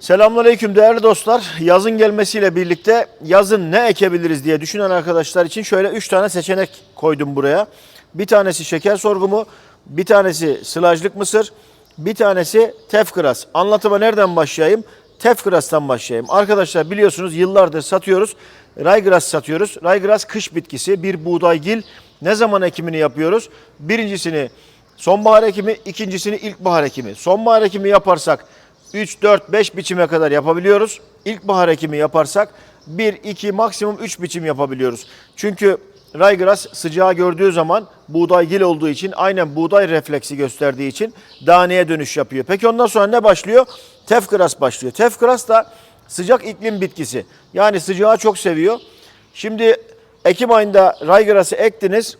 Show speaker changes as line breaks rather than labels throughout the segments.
Selamünaleyküm değerli dostlar. Yazın gelmesiyle birlikte yazın ne ekebiliriz diye düşünen arkadaşlar için şöyle 3 tane seçenek koydum buraya. Bir tanesi şeker sorgumu, bir tanesi sılajlık mısır, bir tanesi tefkıras. Anlatıma nereden başlayayım? Tefkıras'tan başlayayım. Arkadaşlar biliyorsunuz yıllardır satıyoruz. Raygras satıyoruz. Raygras kış bitkisi, bir buğdaygil. Ne zaman ekimini yapıyoruz? Birincisini sonbahar ekimi, ikincisini ilkbahar ekimi. Sonbahar ekimi yaparsak 3, 4, 5 biçime kadar yapabiliyoruz. İlkbahar ekimi yaparsak 1, 2, maksimum 3 biçim yapabiliyoruz. Çünkü Raygras sıcağı gördüğü zaman buğdaygil olduğu için aynen buğday refleksi gösterdiği için daneye dönüş yapıyor. Peki ondan sonra ne başlıyor? Tefkras başlıyor. Tefkras da sıcak iklim bitkisi. Yani sıcağı çok seviyor. Şimdi Ekim ayında Raygras'ı ektiniz.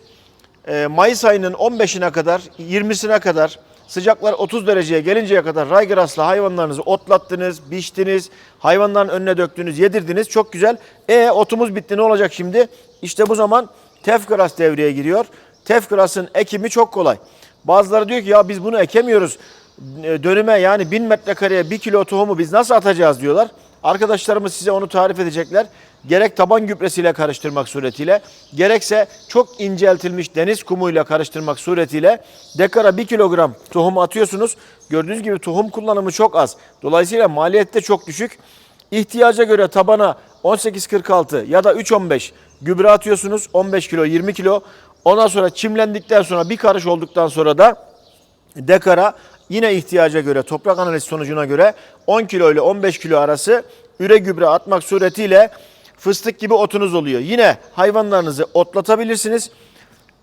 Ee, Mayıs ayının 15'ine kadar, 20'sine kadar sıcaklar 30 dereceye gelinceye kadar raygrasla hayvanlarınızı otlattınız, biçtiniz, hayvanların önüne döktünüz, yedirdiniz. Çok güzel. E otumuz bitti ne olacak şimdi? İşte bu zaman tefgras devreye giriyor. Tefgrasın ekimi çok kolay. Bazıları diyor ki ya biz bunu ekemiyoruz. E, Dönüme yani 1000 metrekareye 1 kilo tohumu biz nasıl atacağız diyorlar. Arkadaşlarımız size onu tarif edecekler. Gerek taban gübresiyle karıştırmak suretiyle, gerekse çok inceltilmiş deniz kumuyla karıştırmak suretiyle dekara 1 kilogram tohum atıyorsunuz. Gördüğünüz gibi tohum kullanımı çok az. Dolayısıyla maliyette çok düşük. İhtiyaca göre tabana 18-46 ya da 3-15 gübre atıyorsunuz. 15 kilo, 20 kilo. Ondan sonra çimlendikten sonra bir karış olduktan sonra da dekara yine ihtiyaca göre toprak analiz sonucuna göre 10 kilo ile 15 kilo arası üre gübre atmak suretiyle fıstık gibi otunuz oluyor. Yine hayvanlarınızı otlatabilirsiniz.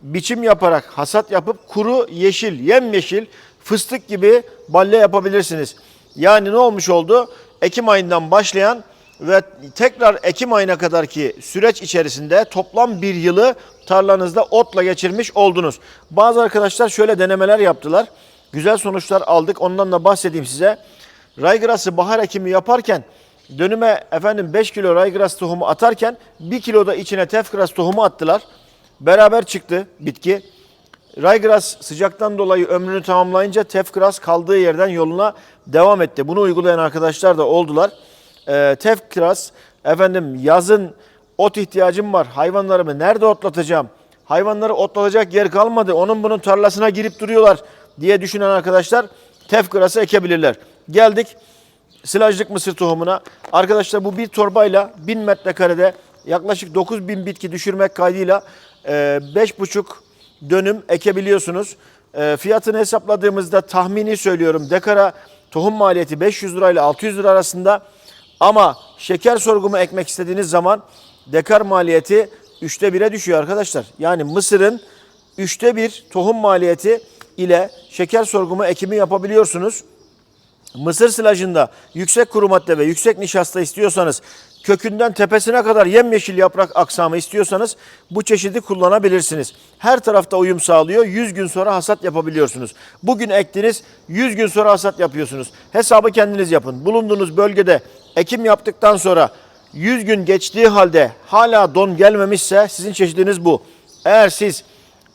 Biçim yaparak hasat yapıp kuru yeşil, yemyeşil fıstık gibi balle yapabilirsiniz. Yani ne olmuş oldu? Ekim ayından başlayan ve tekrar Ekim ayına kadarki süreç içerisinde toplam bir yılı tarlanızda otla geçirmiş oldunuz. Bazı arkadaşlar şöyle denemeler yaptılar. Güzel sonuçlar aldık. Ondan da bahsedeyim size. Raygras'ı bahar ekimi yaparken dönüme efendim 5 kilo raygras tohumu atarken 1 kilo da içine tefgras tohumu attılar. Beraber çıktı bitki. Raygras sıcaktan dolayı ömrünü tamamlayınca tefgras kaldığı yerden yoluna devam etti. Bunu uygulayan arkadaşlar da oldular. Ee, tefgras efendim yazın ot ihtiyacım var. Hayvanlarımı nerede otlatacağım? Hayvanları otlatacak yer kalmadı. Onun bunun tarlasına girip duruyorlar diye düşünen arkadaşlar tefgrası ekebilirler. Geldik silajlık mısır tohumuna. Arkadaşlar bu bir torbayla 1000 metrekarede yaklaşık 9000 bitki düşürmek kaydıyla e, 5,5 dönüm ekebiliyorsunuz. E, fiyatını hesapladığımızda tahmini söylüyorum dekara tohum maliyeti 500 lira ile 600 lira arasında ama şeker sorgumu ekmek istediğiniz zaman dekar maliyeti 3'te 1'e düşüyor arkadaşlar. Yani mısırın 3'te 1 tohum maliyeti ile şeker sorgumu ekimi yapabiliyorsunuz. Mısır silajında yüksek kuru madde ve yüksek nişasta istiyorsanız, kökünden tepesine kadar yemyeşil yaprak aksamı istiyorsanız bu çeşidi kullanabilirsiniz. Her tarafta uyum sağlıyor. 100 gün sonra hasat yapabiliyorsunuz. Bugün ektiniz, 100 gün sonra hasat yapıyorsunuz. Hesabı kendiniz yapın. Bulunduğunuz bölgede ekim yaptıktan sonra 100 gün geçtiği halde hala don gelmemişse sizin çeşidiniz bu. Eğer siz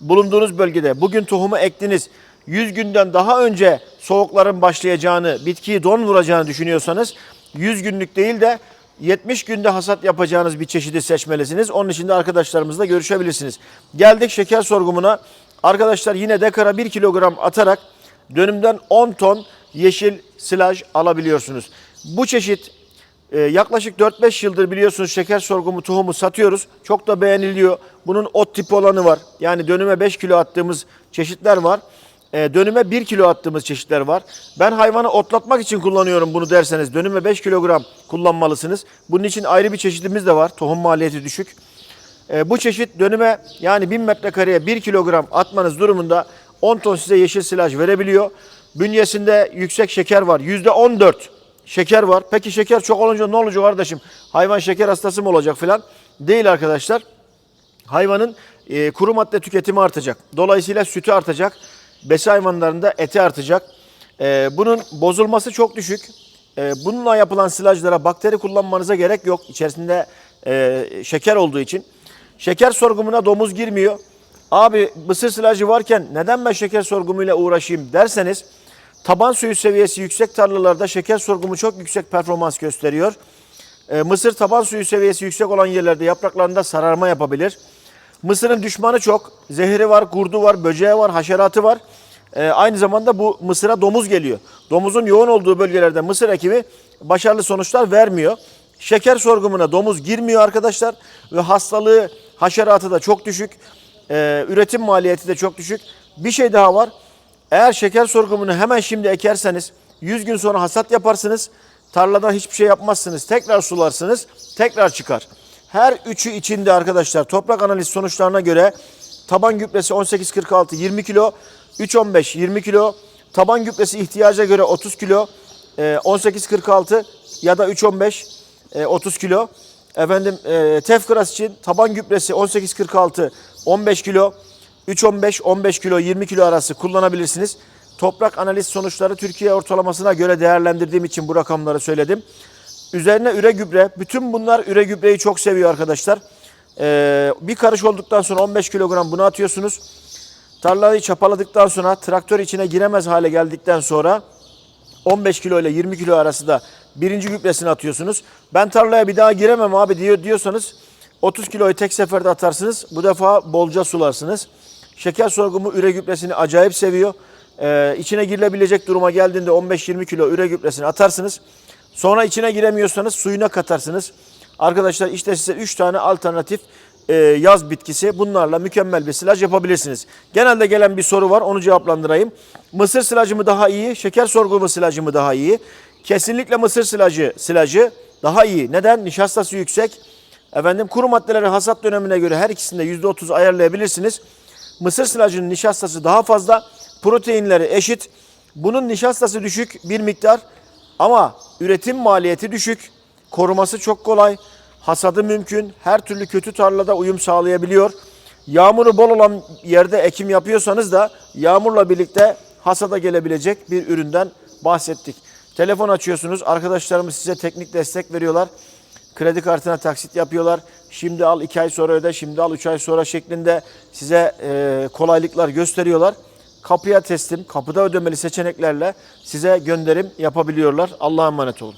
bulunduğunuz bölgede bugün tohumu ektiniz, 100 günden daha önce soğukların başlayacağını, bitkiyi don vuracağını düşünüyorsanız 100 günlük değil de 70 günde hasat yapacağınız bir çeşidi seçmelisiniz. Onun için de arkadaşlarımızla görüşebilirsiniz. Geldik şeker sorgumuna. Arkadaşlar yine dekara 1 kilogram atarak dönümden 10 ton yeşil silaj alabiliyorsunuz. Bu çeşit ee, yaklaşık 4-5 yıldır biliyorsunuz şeker sorgumu tohumu satıyoruz. Çok da beğeniliyor. Bunun ot tipi olanı var. Yani dönüme 5 kilo attığımız çeşitler var. Ee, dönüme 1 kilo attığımız çeşitler var. Ben hayvanı otlatmak için kullanıyorum bunu derseniz dönüme 5 kilogram kullanmalısınız. Bunun için ayrı bir çeşidimiz de var. Tohum maliyeti düşük. Ee, bu çeşit dönüme yani 1000 metrekareye 1 kilogram atmanız durumunda 10 ton size yeşil silaj verebiliyor. Bünyesinde yüksek şeker var. %14 şeker var. Peki şeker çok olunca ne olacak kardeşim? Hayvan şeker hastası mı olacak filan? Değil arkadaşlar. Hayvanın e, kuru madde tüketimi artacak. Dolayısıyla sütü artacak. Besi hayvanlarında eti artacak. E, bunun bozulması çok düşük. E, bununla yapılan silajlara bakteri kullanmanıza gerek yok. İçerisinde e, şeker olduğu için. Şeker sorgumuna domuz girmiyor. Abi mısır silajı varken neden ben şeker sorgumuyla uğraşayım derseniz Taban suyu seviyesi yüksek tarlalarda şeker sorgumu çok yüksek performans gösteriyor. Ee, mısır taban suyu seviyesi yüksek olan yerlerde yapraklarında sararma yapabilir. Mısırın düşmanı çok. Zehri var, kurdu var, böceği var, haşeratı var. Ee, aynı zamanda bu mısıra domuz geliyor. Domuzun yoğun olduğu bölgelerde mısır ekimi başarılı sonuçlar vermiyor. Şeker sorgumuna domuz girmiyor arkadaşlar ve hastalığı, haşeratı da çok düşük. Ee, üretim maliyeti de çok düşük. Bir şey daha var. Eğer şeker sorgumunu hemen şimdi ekerseniz 100 gün sonra hasat yaparsınız. Tarlada hiçbir şey yapmazsınız. Tekrar sularsınız. Tekrar çıkar. Her üçü içinde arkadaşlar toprak analiz sonuçlarına göre taban gübresi 18-46 20 kilo, 3-15 20 kilo, taban gübresi ihtiyaca göre 30 kilo, e, 18-46 ya da 3-15 e, 30 kilo. Efendim e, tefkras için taban gübresi 18-46 15 kilo, 3-15 15 kilo 20 kilo arası kullanabilirsiniz. Toprak analiz sonuçları Türkiye ortalamasına göre değerlendirdiğim için bu rakamları söyledim. Üzerine üre gübre. Bütün bunlar üre gübreyi çok seviyor arkadaşlar. Ee, bir karış olduktan sonra 15 kilogram bunu atıyorsunuz. Tarlayı çapaladıktan sonra traktör içine giremez hale geldikten sonra 15 kilo ile 20 kilo arası da birinci gübresini atıyorsunuz. Ben tarlaya bir daha giremem abi diyor diyorsanız 30 kiloyu tek seferde atarsınız. Bu defa bolca sularsınız. Şeker sorgumu üre gübresini acayip seviyor. Ee, içine girilebilecek duruma geldiğinde 15-20 kilo üre gübresini atarsınız. Sonra içine giremiyorsanız suyuna katarsınız. Arkadaşlar işte size 3 tane alternatif e, yaz bitkisi. Bunlarla mükemmel bir silaj yapabilirsiniz. Genelde gelen bir soru var onu cevaplandırayım. Mısır silajı mı daha iyi, şeker sorgumu silajı mı daha iyi? Kesinlikle mısır silajı silajı daha iyi. Neden? Nişastası yüksek. Efendim kuru maddeleri hasat dönemine göre her ikisinde %30 ayarlayabilirsiniz. Mısır silajının nişastası daha fazla, proteinleri eşit. Bunun nişastası düşük bir miktar ama üretim maliyeti düşük. Koruması çok kolay. Hasadı mümkün. Her türlü kötü tarlada uyum sağlayabiliyor. Yağmuru bol olan yerde ekim yapıyorsanız da yağmurla birlikte hasada gelebilecek bir üründen bahsettik. Telefon açıyorsunuz. Arkadaşlarımız size teknik destek veriyorlar. Kredi kartına taksit yapıyorlar. Şimdi al 2 ay sonra öde, şimdi al 3 ay sonra şeklinde size e, kolaylıklar gösteriyorlar. Kapıya teslim, kapıda ödemeli seçeneklerle size gönderim yapabiliyorlar. Allah'a emanet olun.